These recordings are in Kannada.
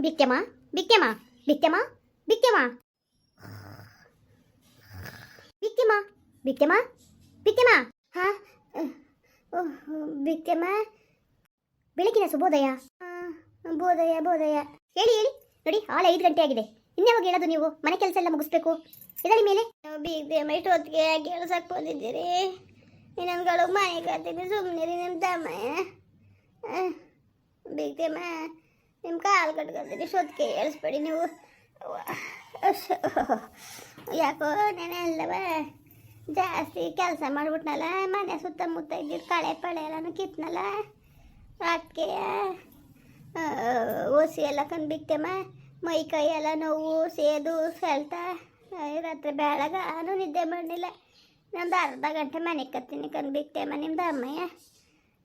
ಬಿಕ್ಕೆಮ್ಮ ಬಿಕ್ಕೆಮ್ಮ ಬಿಕ್ಕೆಮ್ಮ ಬಿಕ್ಕೆಮ್ಮ ಬಿಕ್ಕೆಮ್ಮ ಬಿಕ್ಕೆಮ್ಮ ಬಿಕ್ಕೆಮ್ಮ ಹಾ ಬಿಕ್ಕೆಮ್ಮ ಬೆಳಗಿನ ಸುಬೋದಯ. ಬೋದಯ ಬೋದಯ. ಹೇಳಿ ಹೇಳಿ. ನೋಡಿ ಆಳ ಐದು ಗಂಟೆ ಆಗಿದೆ. ಇನ್ಯಾವಾಗ ಹೇಳೋದು ನೀವು? ಮನೆ ಕೆಲಸ ಎಲ್ಲ ಮುಗಿಸ್ಬೇಕು. ಇದರ ಮೇಲೆ? ಇಷ್ಟು ಹೊತ್ತಿಗೆ ಕೆಲಸಕ್ಕೆ ಬಂದಿದ್ದೀರಿ? ಇನ್ನೊಂದು ಮನೆ ಕಾತೀನಿ ಸುಮ್ಮನೆ ನಿಮ್ಮ ತಮ್ಮ. ನಿಮ್ಮ ಕಾಲು ಕಟ್ಕೊಳ್ತೀನಿ ಇಷ್ಟೊತ್ತಿಗೆ ಹೇಳಿಸ್ಬೇಡಿ ನೀವು. ಯಾಕೋ ನೆನೆ ಅಲ್ಲವ? ಜಾಸ್ತಿ ಕೆಲಸ ಮಾಡ್ಬಿಟ್ನಲ್ಲ, ಮನೆ ಸುತ್ತಮುತ್ತ ಇದ್ದಿದ್ದು ಕಳೆ ಪಳೆ ಎಲ್ಲನೂ ಕಿತ್ನಲ್ಲ? ಅದಕ್ಕೆ ಓಸಿ ಎಲ್ಲ ಕಂಡ್ಬಿಕ್ತಮ್ಮ ಮೈ ಕೈ ಎಲ್ಲ ನೋವು, ಸೇದು, ಸೆಳ್ತ. ರಾತ್ರಿ ಬೆಳಗಾನು ನಿದ್ದೆ ಮಾಡಲಿಲ್ಲ. ನಂದು ಅರ್ಧ ಗಂಟೆ ಮನೆ ಕತ್ತೀನಿ ಕಂಡ್ಬಿಕ್ತಮ್ಮ ನಿಮ್ದು ಅಮ್ಮಯ್ಯ.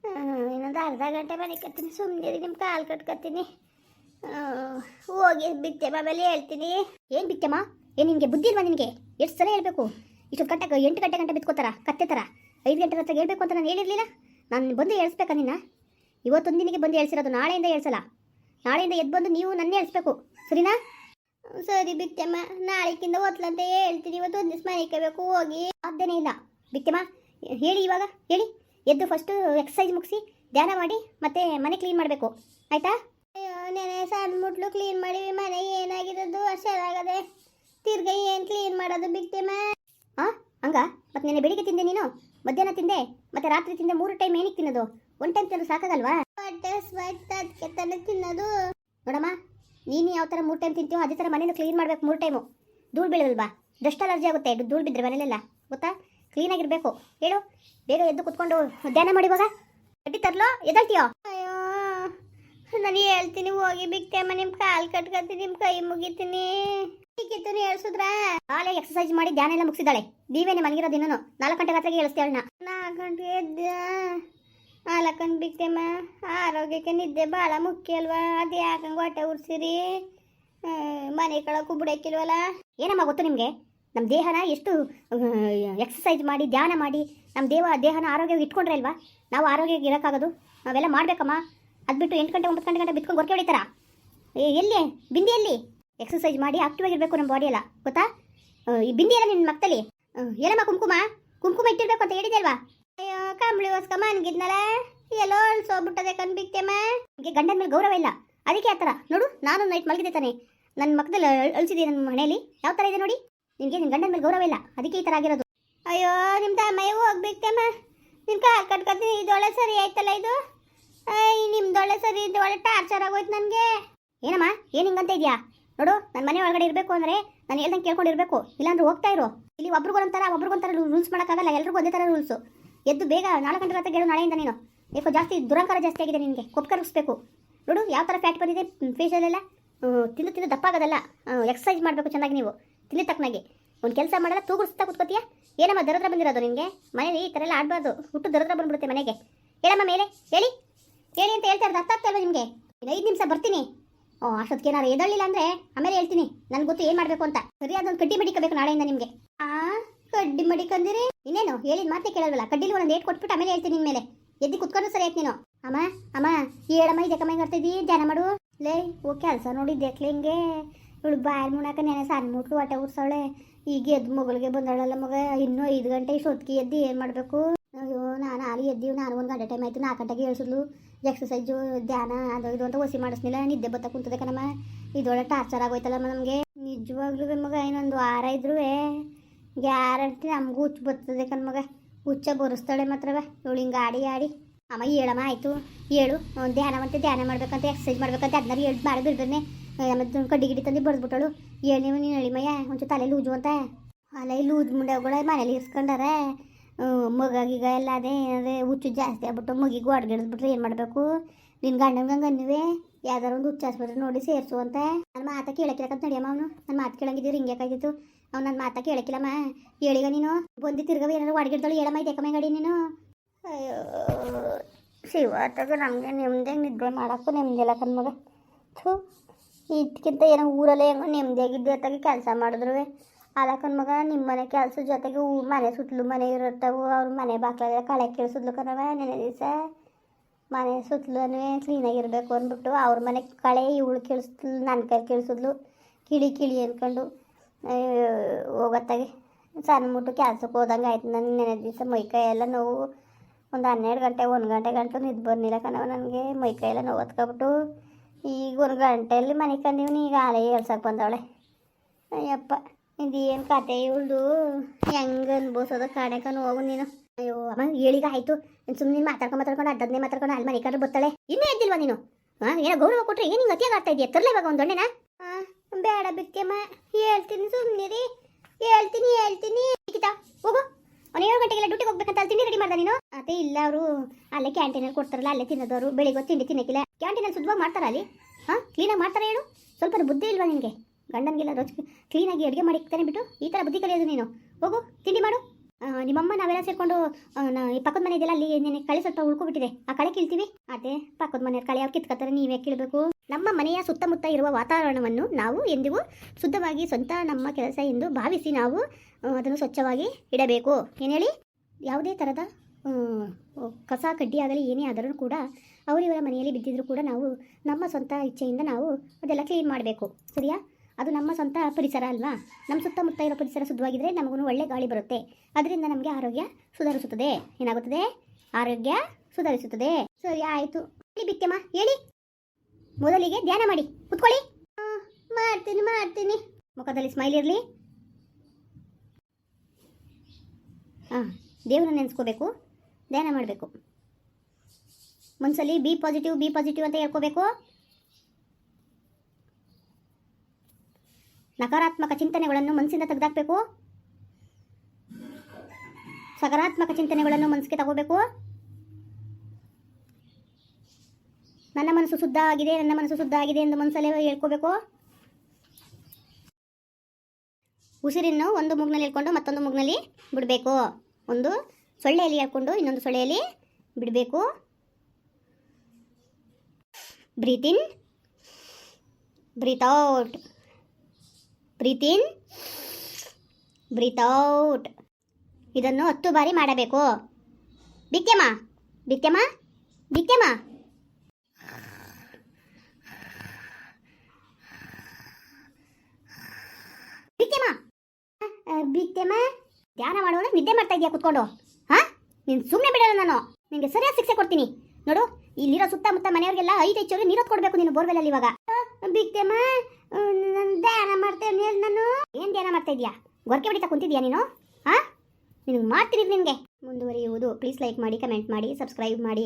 ಇನ್ನೊಂದು ಅರ್ಧ ಗಂಟೆ ಮನೆ ಕತ್ತೀನಿ ಸುಮ್ಮನೆ ನಿಮ್ಮ ಕಾಲು ಕಟ್ಕೊತೀನಿ ಆ, ಹೋಗಿ ಬಿಟ್ಟೆಮ್ಮ ಆಮೇಲೆ ಹೇಳ್ತೀನಿ. ಏನು ಬಿತ್ತೆಮ್ಮ? ಏನು ನಿನಗೆ ಬುದ್ಧಿ ಇಲ್ವಾ ನಿನಗೆ? ಎಷ್ಟು ಸಲ ಹೇಳಬೇಕು? ಇಷ್ಟು ಗಂಟೆ ಎಂಟು ಗಂಟೆ ಗಂಟೆ ಬಿತ್ಕೋತಾರ ಕತ್ತೆ ಥರ ಐದು ಗಂಟೆ ಹತ್ರ ಹೇಳ್ಬೇಕು ಅಂತ ನಾನು ಹೇಳಿರಲಿಲ್ಲ? ನಾನು ಬಂದು ಹೇಳ್ಸ್ಬೇಕಾ ನಿನ್ನ? ಇವತ್ತೊಂದು ದಿನಕ್ಕೆ ಬಂದು ಹೇಳ್ಸಿರೋದು ನಾಳೆಯಿಂದ ಹೇಳ್ಸಲ್ಲ? ನಾಳೆಯಿಂದ ಎದ್ದು ಬಂದು ನೀವು ನನ್ನ ಹೇಳ್ಸ್ಬೇಕು ಸರಿನಾ? ಸರಿ ಬಿತ್ತೆಮ್ಮ ನಾಳೆಕಿಂದ ಓದ್ಲಂತ ಹೇಳ್ತೀನಿ ಇವತ್ತು ಒಂದು ದಿವಸ ಮನೆ ಹೋಗಿ. ಸಾಧ್ಯನೇ ಇಲ್ಲ. ಬಿತ್ತೆಮ್ಮ ಹೇಳಿ ಇವಾಗ ಹೇಳಿ. ಎದ್ದು ಫಸ್ಟು ಎಕ್ಸಸೈಸ್ ಮುಗಿಸಿ ಧ್ಯಾನ ಮಾಡಿ ಮತ್ತೆ ಮನೆ ಕ್ಲೀನ್ ಮಾಡಬೇಕು. ಆಯ್ತಾ? ನೆನೆ ಸಣ್ಣ ಮುಟ್ಲು ಕ್ಲೀನ್ ಮಾಡಿ ಮನೆ ಏನಾಗಿರೋದು ಅಷ್ಟಾಗದೆ ತಿರ್ಗ ಏನು ಕ್ಲೀನ್ ಮಾಡೋದು ಬಿತ್ತಮ್ಮ ಹಾಂ ಹಂಗ? ಮತ್ತೆ ನೆನೆ ಬೆಳಿಗ್ಗೆ ತಿಂದೆ ನೀನು? ಮಧ್ಯಾಹ್ನ ತಿಂದೆ? ಮತ್ತೆ ರಾತ್ರಿ ತಿಂದೆ ಮೂರು ಟೈಮ್ ಏನಕ್ಕೆ ತಿನ್ನೋದು? ಒನ್ ಟೈಮ್ ತಿನ್ನೋದು ಸಾಕಾಗಲ್ವಾ? ಅದಕ್ಕೆ ತಾನೇ ತಿನ್ನೋದು. ನೋಡಮ್ಮ ನೀನು ಯಾವ ಥರ ಮೂರು ಟೈಮ್ ತಿಂತೀವೋ ಅದೇ ಥರ ಮನೇನ ಕ್ಲೀನ್ ಮಾಡ್ಬೇಕು ಮೂರು ಟೈಮು ಧೂಳು ಬೀಳಲ್ವಾ ಡಸ್ಟ್ ಅಲರ್ಜಿ ಆಗುತ್ತೆ ಧೂಳು ಬಿದ್ದರೆ ಮನೇಲೆಲ್ಲ. ಗೊತ್ತಾ? ಕ್ಲೀನಾಗಿರ್ಬೇಕು. ಹೇಳು. ಬೇಗ ಎದ್ದು ಕುತ್ಕೊಂಡು ಧ್ಯಾನ ಮಾಡಿ ಇವಾಗ ಗಡ್ಡಿ ತರ್ಲೋ? ಅಯ್ಯೋ. ನಾನು ಹೇಳ್ತೀನಿ, ಹೋಗಿ ಬಿಕ್ತೇಮ್ಮ ನಿಮ್ಮ ಕಾಲು ಕಟ್ಕೊತೀನಿ ನಿಮ್ಮ ಕೈ ಮುಗಿತೀನಿ. ಕಿತ್ತೂನು ಹೇಳ್ಸಿದ್ರ? ಕಾಲೇ ಎಕ್ಸಸೈಸ್ ಮಾಡಿ ಧ್ಯಾನ ಎಲ್ಲ ಮುಗಿಸಿದಾಳೆ ನೀವೇನೆ ಮಲಗಿರೋದು ಇನ್ನೂ ನಾಲ್ಕು ಗಂಟೆ ರಾತ್ರಿಗೆ ಹೇಳಿಸ್ತೇವೆ ನಾಲ್ಕು ಗಂಟೆಗೆ ಎದ್ದ, ನಾಲ್ಕು ಗಂಟೆ ಬಿಕ್ತೇಮ್ಮ ಆರೋಗ್ಯಕ್ಕೆ ನಿದ್ದೆ ಭಾಳ ಮುಖ್ಯ ಅಲ್ವಾ? ಅದು ಯಾಕಂಗೆ ಹೊಟ್ಟೆ ಉರ್ಸಿರಿ. ಮನೆ ಕಳಕು ಬಿಡಕ್ಕಿಲ್ವಲ್ಲ? ಏನಮ್ಮ ಗೊತ್ತು ನಿಮಗೆ? ನಮ್ಮ ದೇಹನ ಎಷ್ಟು ಎಕ್ಸಸೈಸ್ ಮಾಡಿ, ಧ್ಯಾನ ಮಾಡಿ ನಮ್ಮ ದೇವ ದೇಹನ ಆರೋಗ್ಯವಾಗಿ ಇಟ್ಕೊಂಡ್ರೆ ಅಲ್ವಾ? ನಾವು ಆರೋಗ್ಯವಾಗಿ ಇರೋಕ್ಕಾಗೋದು. ನಾವೆಲ್ಲ ಮಾಡಬೇಕಮ್ಮ. ಅದು ಬಿಟ್ಟು ಎಂಟು ಗಂಟೆ, ಒಂಬತ್ತು ಗಂಟೆ ಗಂಟೆ ಬಿತ್ಕೊಂಡು ಗೊರಕೆ ಹೊಡಿತಾರ? ಎಲ್ಲಿ? ಬಿಂದಿ ಎಲ್ಲಿ? ಎಕ್ಸಸೈಸ್ ಮಾಡಿ ಆಕ್ಟಿವ್ ಇರಬೇಕು ನಮ್ಮ ಬಾಡಿ ಎಲ್ಲ. ಗೊತ್ತಾ? ಈ ಬಿಂದಿ ಎಲ್ಲ ನಿನ್ನ ಮಕ್ಕದಲ್ಲಿ. ಏನಮ್ಮ ಕುಂಕುಮ? ಕುಂಕುಮ ಇಟ್ಟಿರ್ಬೇಕು ಅಂತ ಹೇಳಿದೆ ಅಲ್ವಾ? ಅಯ್ಯೋ, ಕಂಬಳಿ ಹೊಸ್ಕಮ್ಮ ಮನ್ಗಿದ್ನಲ್ಲ ಎಲ್ಲೋ ಸೋಬಿಟ್ಟದೆ ಕಣ್ಬಿಕ್ತೇಮ್ಮ ನಿಮಗೆ ಗಂಡನ ಮೇಲೆ ಗೌರವ ಇಲ್ಲ. ಅದಕ್ಕೆ ಆ ಥರ. ನೋಡು, ನಾನು ನೈಟ್ ಮಲಗಿದೆ ತಾನೆ. ನನ್ನ ಮಕ್ಕದಲ್ಲಿ ಅಳಿಸಿದೆ ನನ್ನ ಮನೆಯಲ್ಲಿ. ಯಾವ ಥರ ಇದೆ ನೋಡಿ. ನಿನಗೆ ನಿಮ್ಮ ಗಂಡನ ಮೇಲೆ ಗೌರವ ಇಲ್ಲ. ಅದಕ್ಕೆ ಈ ಥರ ಆಗಿರೋದು. ಅಯ್ಯೋ ನಿಮ್ಮ ತಮ್ಮಯ್ಯ ಹೋಗ್ಬೇಕಮ್ಮ. ನಿಮ್ಮ ಕಾ ಕಟ್ಕೊತೀನಿ. ಇದೊಳೆ ಸರಿ ಆಯ್ತಲ್ಲ ಇದು? ಅಯ್ಯ ನಿಮ್ದೊಳೆ ಸರಿ ಇದೊಳೆ ಟಾರ್ಚರ್ ಆಗೋಯ್ತು ನನಗೆ. ಏನಮ್ಮ, ಏನು ಹಿಂಗಂತ ಇದೆಯಾ? ನೋಡು ನನ್ನ ಮನೆ ಒಳಗಡೆ ಇರಬೇಕು ಅಂದರೆ ನಾನು ಹೇಳ್ದಂಗೆ ಕೇಳ್ಕೊಂಡಿರಬೇಕು. ಇಲ್ಲಾಂದ್ರೆ ಹೋಗ್ತಾ ಇರೋ. ಇಲ್ಲಿ ಒಬ್ರಿಗೊಂಥರ ಒಬ್ರಿಗೊಂಥರ ರೂಲ್ಸ್ ಮಾಡೋಕ್ಕಾಗಲ್ಲ. ಎಲ್ರಿಗೂ ಒಂದೇ ಥರ ರೂಲ್ಸು ಎದ್ದು ಬೇಗ ನಾಲ್ಕು ಗಂಟೆ ರಾತ್ರಿ ಹೇಳು ನಾಳೆಯಿಂದ ನೀನು. ಏಕೋ, ಜಾಸ್ತಿ ದುರಂಕಾರ ಜಾಸ್ತಿ ಆಗಿದೆ ನಿನಗೆ. ಕರಗಿಸ್ಬೇಕು. ನೋಡು, ಯಾವ ಥರ ಫ್ಯಾಟ್ ಬಂದಿದೆ ಫೇಶಿಯಲೆಲ್ಲ ತಿಂದು ತಿಂದು ದಪ್ಪ ಆಗೋದಲ್ಲ ಎಕ್ಸಸೈಸ್ ಮಾಡಬೇಕು ಚೆನ್ನಾಗಿ ನೀವು. ತಿಂದ ತಕ್ಕನಾಗಿ. ಒಂದು ಕೆಲಸ ಮಾಡಲ್ಲ ತೂಗುಡಿಸ್ತಾ ಕೂತ್ಕೋತೀಯ? ಏನಮ್ಮ ದರದ್ರ ಬಂದಿರೋದು ನಿನಗೆ ಮನೇಲಿ ಈ ಥರ ಎಲ್ಲ ಆಡಬಾರ್ದು. ಹುಟ್ಟು ದರದ್ರ ಬಂದ್ಬಿಡುತ್ತೆ ಮನೆಗೆ. ಹೇಳಮ್ಮ ಮೇಲೆ. ಹೇಳಿ. ಹೇಳಿ ಅಂತ ಹೇಳ್ತಾ ಇರೋದು ಅರ್ಥ ಆಗ್ತಾ ನಿಮಗೆ? ಐದು ನಿಮಿಷ ಬರ್ತೀನಿ. ಓ, ಅಷ್ಟೊತ್ತಿಗೆ ಏನಾರು ಎದಳ್ಳಿಲ್ಲ ಅಂದರೆ ಆಮೇಲೆ ಹೇಳ್ತೀನಿ. ನನ್ಗೆ ಗೊತ್ತು ಏನು ಮಾಡಬೇಕು ಅಂತ. ಸರಿಯಾದ ಒಂದು ಕಡ್ಡಿ ಮಡಿಕಬೇಕು ನಾಳೆಯಿಂದ ನಿಮಗೆ. ಆ, ಕಡ್ಡಿ ಮಡಿಕಂದಿರಿ. ಇನ್ನೇನು? ಹೇಳಿದ ಮಾತೇ ಕೇಳಲ್ವಲ್ಲ? ಕಡ್ಡಿಲಿ ಒಂದು ಏಟ್ ಕೊಟ್ಬಿಟ್ಟು ಆಮೇಲೆ ಹೇಳ್ತೀನಿ ನಿಮ್ಮ ಮೇಲೆ. ಎದ್ದು ಕುತ್ಕೊಂಡು ಸರಿ ಆಯ್ತು ನೀನು. ಅಮ್ಮ ಅಮ್ಮ ಹೇಳಮ್ಮ ಇದೆ ಕಮ್ಮಿ ಇದ್ದೀ ಧ್ಯಾನ ಮಾಡು. ಲೇ, ಓ, ಕೆಲಸ ನೋಡಿದ್ದೆ ಹಿಂಗೆ ಇವಳು ಬಾಯ್ ಮುಣಾಕ ನೆನೆ ಸಣ್ಣ ಮುಟ್ಲು ಹೊಟ್ಟೆ ಉರ್ಸವಳೆ. ಈಗ ಎದ್ದು ಮಗಳಿಗೆ ಬಂದಳಲ್ಲ ಮಗ. ಇನ್ನೂ ಐದು ಗಂಟೆ ಇಷ್ಟೊತ್ತಿಗೆ ಎದ್ದು ಏನು ಮಾಡಬೇಕು? ಅಯ್ಯೋ, ನಾನು ಆಲಿ ಎದ್ದೀವಿ ನಾನು ಒಂದು ಗಂಟೆ ಟೈಮ್ ಆಯ್ತು ನಾಲ್ಕು ಗಂಟೆಗೆ ಹೇಳ್ಸಿದ್ಲು ಎಕ್ಸಸೈಜು ಧ್ಯಾನ, ಅದು ಇದು ಅಂತ ಒಸಿ ಮಾಡಿಸ್ನಿಲ್ಲ ನಿದ್ದೆ ಬತ್ತ ಕುಂತದ ಕಣಮ್ಮ. ಇದೊಳ್ಳೆ ಟಾರ್ಚರ್ ಆಗೋಯ್ತಲ್ಲಮ್ಮ ನಮಗೆ. ನಿಜವಾಗ್ಲೂ ಮಗ, ಇನ್ನೊಂದು ವಾರ ಇದ್ರೂ ಗ್ಯಾರಂಟಿ ನಮಗೂ ಹುಚ್ಚು ಬರ್ತದೆ ಕಣ್ಮಗ ಹುಚ್ಚ ಬರೆಸ್ತಾಳೆ ಮಾತ್ರವ. ಇವಳು ಹಿಂಗೆ ಆಡಿ ಆಡಿ. ಅಮ್ಮ ಹೇಳಮ್ಮ ಆಯಿತು. ಹೇಳು ಧ್ಯಾನ ಮತ್ತೆ ಧ್ಯಾನ ಮಾಡ್ಬೇಕಂತ ಎಕ್ಸಸೈಜ್ ಮಾಡ್ಬೇಕಂತ. ಅದನ್ನ ಹೇಳಿ ಮಾಡಿ ಬಿಡ್ಬೇನೆ. ಆಮೇಲೆ ಕಡ್ಡಿ ಗಿಡಿ ತಂದು ಬರೆದ್ಬಿಟ್ಟಳು. ಹೇಳಿ ನೀನು ಹೇಳಿ ಮಯ್ಯ, ಒಂಚೂರು ತಲೆ ಲೂಜು ಅಂತ. ಅಲ್ಲ ಈ ಲೂಜ್ ಮುಂಡೆಗಳ ಮನೇಲಿ ಇರ್ಸ್ಕೊಂಡಾರೆ. ಮಗಗೀಗ ಎಲ್ಲ ಅದೇ ಏನಾದ್ರೆ ಹುಚ್ಚು ಜಾಸ್ತಿ ಆಗ್ಬಿಟ್ಟು ಮಗಿಗೆ ಹೊಡ್ಗಿಡಿದ್ಬಿಟ್ರೆ ಏನು ಮಾಡಬೇಕು? ನಿನ್ನ ಗಂಡಂಗಂಗೆ ಅನ್ನುವೆ? ಯಾವ್ದಾರು ಒಂದು ಹುಚ್ಚು ಆಸ್ಪತ್ರೆ ನೋಡಿ ಸೇರಿಸು ಅಂತ. ನನ್ನ ಮಾತ ಕೇಳಕ್ಕಿಲ್ಲಕಂತ ನಡಿಯಮ್ಮ ಅವನು. ನನ್ನ ಮಾತು ಕೇಳಂಗಿದ್ದೀರಿ ಹಿಂಗೆ ಕಾಯ್ತಿತ್ತು ಅವ್ನು ನನ್ನ ಮಾತ ಕೇಳಕ್ಕಿಲ್ಲಮ್ಮ ಹೇಳಿಗ ನೀನು? ಬಂದು ತಿರ್ಗವ ಏನಾದ್ರು ಒಡ್ಗಿಡ್ದಳು ಹೇಳಮ್ಮ ಇದಕ್ಕೆ ಗಾಡಿ ನೀನು? ಅಯ್ಯೋ ಶಿವತ್ತಾಗ ನಮಗೆ ನಿಮ್ದೆ ನಿದ್ದೆ ಮಾಡೋಕ್ಕೂ ನೆಮ್ಮದಿಲ್ಲ ಕಣ್ಮಗ. ಥೂ. ಇದಕ್ಕಿಂತ ಏನೋ ಊರಲ್ಲೇ ಹೆಂಗೋ ನೆಮ್ಮದಿಯಾಗಿದ್ದೆ ಜೊತೆಗೆ ಕೆಲಸ ಮಾಡಿದ್ರು ಅಲ್ಲ ಮಗ ನಿಮ್ಮ ಮನೆ ಕೆಲಸ ಜೊತೆಗೆ ಮನೆ ಸುತ್ತಲೂ ಮನೆ ಇರುತ್ತವು. ಅವ್ರ ಮನೆ ಬಾಕ್ಲಾಗ ಕಳೆ ಕೇಳಿಸಿದ್ಲು ಕಣವ ನೆನೆ ದಿವಸ. ಮನೆ ಸುತ್ತಲೂ ಕ್ಲೀನಾಗಿರಬೇಕು ಅಂದ್ಬಿಟ್ಟು ಅವ್ರ ಮನೆ ಕಳೆ ಇವಳು ಕೇಳಿಸ್ಲು ನನ್ನ ಕೈ ಕೇಳಿಸಿದ್ಲು ಕಿಳಿ ಕಿಳಿ ಅಂದ್ಕೊಂಡು ಹೋಗತ್ತಾಗೆ. ಸಣ್ಣ ಮುಟ್ಟು ಕೆಲ್ಸಕ್ಕೆ ಹೋದಂಗೆ ಆಯ್ತು ನನ್ನ ನೆನೆ ದಿವಸ. ಮೈಕೈ ಎಲ್ಲ ನೋವು. ಒಂದು ಹನ್ನೆರಡು ಗಂಟೆ, ಒಂದು ಗಂಟೆ ಗಂಟು ನಿದ್ದು ಬರ್ನಿಲ್ಲ ಕಣವ ನನಗೆ. ಮೈಕೈ ಎಲ್ಲ ನೋವು ಹೊತ್ಕೊಬಿಟ್ಟು ಈಗ ಒಂದು ಗಂಟೆಯಲ್ಲಿ ಮನೆ ಕಂದೀವ್ನಿ ಈಗ ಆಲೆ ಏಳ್ಸಕ್ಕೆ ಬಂದವಳೆ. ಅಯ್ಯಪ್ಪ ಏನು ಕತೆ ಇವಳ್ದು? ಹೆಂಗೆ ಅನ್ಬೋಸೋದು ಕಾಣಕನು ಹೋಗು ನೀನು. ಅಯ್ಯೋ, ಅಮ್ಮ ಹೇಳಿಗ ಆಯಿತು. ಸುಮ್ಮನೆ ಮಾತಾಡ್ಕೊಂಡು ಮಾತಾಡ್ಕೊಂಡು ಅಡ್ಡದ್ನೇ ಮಾತಾಡ್ಕೊಂಡು ಅಲ್ಲಿ ಮನೆ ಕಡೆ ಬರ್ತಾಳೆ ಇನ್ನೇ ಎದ್ದಿಲ್ವಾ ನೀನು? ಹಾಂ ಏನೋ ಗೌರವ ಕೊಟ್ಟರೆ ಏನು ಹಿಂಗೆ ಅತಿಯಾಗಿ ಆಗ್ತಾ ಇದೆಯಾ? ತರಲೇ ಇವಾಗ ಒಂದು ದೊಣ್ಣೆನ. ಹಾಂ ಬೇಡ ಬಿಕ್ಕಮ್ಮ ಹೇಳ್ತೀನಿ ಸುಮ್ಮನಿರಿ ಹೇಳ್ತೀನಿ ಹೇಳ್ತೀನಿ. ಲಿಖಿತ ಹೋಗು. ಅವ್ನು ಏಳು ಗಂಟೆಗೆಲ್ಲ ಡ್ಯೂಟಿಗೆ ಹೋಗ್ಬೇಕಂತ ಅಲ್ಲಿ ತಿಂಡಿ ರೆಡಿ ಮಾಡ್ದ ನೀನು? ಅದೇ ಇಲ್ಲ ಅವರು. ಅಲ್ಲೇ ಕ್ಯಾಂಟೀನಲ್ಲಿ ಕೊಡ್ತಾರಲ್ಲ, ಅಲ್ಲೇ ತಿನ್ನೋದವರು. ಬೆಳಿಗ್ಗೆ ತಿಂಡಿ ತಿನ್ನಕ್ಕಿಲ್ಲ ಕ್ಯಾಂಟೀನಲ್ಲಿ ಶುದ್ಧವಾಗಿ ಮಾಡ್ತಾರ ಅಲ್ಲಿ? ಹಾಂ ಕ್ಲೀನಾಗಿ ಮಾಡ್ತಾರೆ ಹೇಳು? ಸ್ವಲ್ಪ ಬುದ್ಧಿ ಇಲ್ವಾ ನಿನಗೆ? ಗಂಡನಿಗೆಲ್ಲ ರೋಜ್ ಕ್ಲೀನಾಗಿ ಅಡುಗೆ ಮಾಡಿ ಇಕ್ತಾನೆ ಬಿಟ್ಟು ಈ ಥರ ಬುದ್ಧಿ ಕಲಿಯೋದು ನೀನು. ಹೋಗು, ತಿಂಡಿ ಮಾಡು. ನಿಮ್ಮಮ್ಮ ನಾವೆಲ್ಲ ಸೇರಿಕೊಂಡು ಈ ಪಕ್ಕದ ಮನೆ ಇದೆಯಲ್ಲ ಅಲ್ಲಿ ನಿನಗೆ ಕಳೆ ಸ್ವಲ್ಪ ಉಳ್ಕೊಬಿಟ್ಟಿದೆ. ಆ ಕಳೆ ಕೀಳ್ತೀವಿ. ಅದೇ, ಪಕ್ಕದ ಮನೆಯ ಕಳೆ ಯಾವ ಕಿತ್ಕೊತಾರೆ ನೀವೇ ಕೇಳಬೇಕು. ನಮ್ಮ ಮನೆಯ ಸುತ್ತಮುತ್ತ ಇರುವ ವಾತಾವರಣವನ್ನು ನಾವು ಎಂದಿಗೂ ಶುದ್ಧವಾಗಿ ಸ್ವಂತ ನಮ್ಮ ಕೆಲಸ ಎಂದು ಭಾವಿಸಿ ನಾವು ಅದನ್ನು ಸ್ವಚ್ಛವಾಗಿ ಇಡಬೇಕು. ಏನು ಹೇಳಿ? ಯಾವುದೇ ಥರದ ಕಸ, ಕಡ್ಡಿ ಆಗಲಿ ಏನೇ ಆದರೂ ಕೂಡ ಅವರಿವರ ಮನೆಯಲ್ಲಿ ಬಿದ್ದಿದ್ರು ಕೂಡ ನಾವು ನಮ್ಮ ಸ್ವಂತ ಇಚ್ಛೆಯಿಂದ ನಾವು ಅದೆಲ್ಲ ಕ್ಲೀನ್ ಮಾಡಬೇಕು. ಸರಿಯಾ? ಅದು ನಮ್ಮ ಸ್ವಂತ ಪರಿಸರ ಅಲ್ವಾ? ನಮ್ಮ ಸುತ್ತಮುತ್ತ ಇರೋ ಪರಿಸರ ಶುದ್ಧವಾಗಿದ್ದರೆ ನಮಗೂ ಒಳ್ಳೆ ಗಾಳಿ ಬರುತ್ತೆ. ಅದರಿಂದ ನಮಗೆ ಆರೋಗ್ಯ ಸುಧಾರಿಸುತ್ತದೆ. ಏನಾಗುತ್ತದೆ? ಆರೋಗ್ಯ ಸುಧಾರಿಸುತ್ತದೆ. ಸರಿ, ಆಯಿತು. ಹೇಳಿ ಬಿತ್ತೆಮ್ಮ ಹೇಳಿ. ಮೊದಲಿಗೆ ಧ್ಯಾನ ಮಾಡಿ. ಕುತ್ಕೊಳ್ಳಿ. ಮಾಡ್ತೀನಿ ಮಾಡ್ತೀನಿ. ಮುಖದಲ್ಲಿ ಸ್ಮೈಲ್ ಇರಲಿ. ಹಾಂ ದೇವರನ್ನ ನೆನೆಸ್ಕೋಬೇಕು. ಧ್ಯಾನ ಮಾಡಬೇಕು. ಮನಸ್ಸಲ್ಲಿ ಬಿ ಪಾಸಿಟಿವ್ ಬಿ ಪಾಸಿಟಿವ್ ಅಂತ ಹೇಳ್ಕೋಬೇಕು. ನಕಾರಾತ್ಮಕ ಚಿಂತನೆಗಳನ್ನು ಮನಸ್ಸಿಂದ ತೆಗೆದಾಕ್ಬೇಕು. ಸಕಾರಾತ್ಮಕ ಚಿಂತನೆಗಳನ್ನು ಮನಸ್ಸಿಗೆ ತಗೋಬೇಕು. ನನ್ನ ಮನಸ್ಸು ಶುದ್ಧ ಆಗಿದೆ, ನನ್ನ ಮನಸ್ಸು ಶುದ್ಧ ಆಗಿದೆ ಎಂದು ಮನಸ್ಸಲ್ಲಿ ಹೇಳ್ಕೋಬೇಕು. ಉಸಿರನ್ನು ಒಂದು ಮೂಗ್ನಲ್ಲಿ ಹೇಳ್ಕೊಂಡು ಮತ್ತೊಂದು ಮುಗ್ನಲ್ಲಿ ಬಿಡಬೇಕು. ಒಂದು ಸೊಳ್ಳೆಯಲ್ಲಿ ಹೇಳ್ಕೊಂಡು ಇನ್ನೊಂದು ಸೊಳ್ಳೆಯಲ್ಲಿ ಬಿಡಬೇಕು. Breath in breath out breath in breath out ಇದನ್ನು ಹತ್ತು ಬಾರಿ ಮಾಡಬೇಕು. ಬಿಕ್ಕೆಮ್ಮ ಬಿಕ್ಕೆಮ್ಮ ಬಿಕ್ಕೆಮ್ಮ ಬಿಕ್ಕೆಮ್ಮ ಬಿಕ್ಕೆಮ್ಮ ಧ್ಯಾನ ಮಾಡೋಣ ನಿದ್ದೆ ಮಾಡ್ತಾ ಇದೆಯಾ ಕುತ್ಕೊಂಡು? ಹಾ? ನೀನು ಸುಮ್ಮನೆ ಬಿಡಲ್ಲ ನಾನು. ನಿನಗೆ ಸರಿಯಾದ ಶಿಕ್ಷೆ ಕೊಡ್ತೀನಿ. ನೋಡು, ಇಲ್ಲಿರೋ ಸುತ್ತಮುತ್ತ ಮನೆಯವ್ರಿಗೆಲ್ಲ ಐದು ಹೆಚ್ಚು ನೀರು ಕೊಡಬೇಕು ನೀನು ಬೋರ್ವೆಲ್ ಅಲ್ಲಿ ಇವಾಗ ಬಿಕ್ಕೆಮ್ಮ ನಾನು ಧ್ಯಾನ ಮಾಡ್ತೇನೆ ನಾನು. ಏನು ಧ್ಯಾನ ಮಾಡ್ತಾ ಇದೀಯಾ ಗೊರಕೆ ಬಿಡಿತಾ ಕುಂತಿದ್ಯಾ ನೀನು? ಹಾ ನಿನಗೆ ಮಾಡ್ತೀನಿ ನಿನಗೆ. ಮುಂದುವರಿಯುವುದು. ಪ್ಲೀಸ್ ಲೈಕ್ ಮಾಡಿ ಕಮೆಂಟ್ ಮಾಡಿ ಸಬ್ಸ್ಕ್ರೈಬ್ ಮಾಡಿ.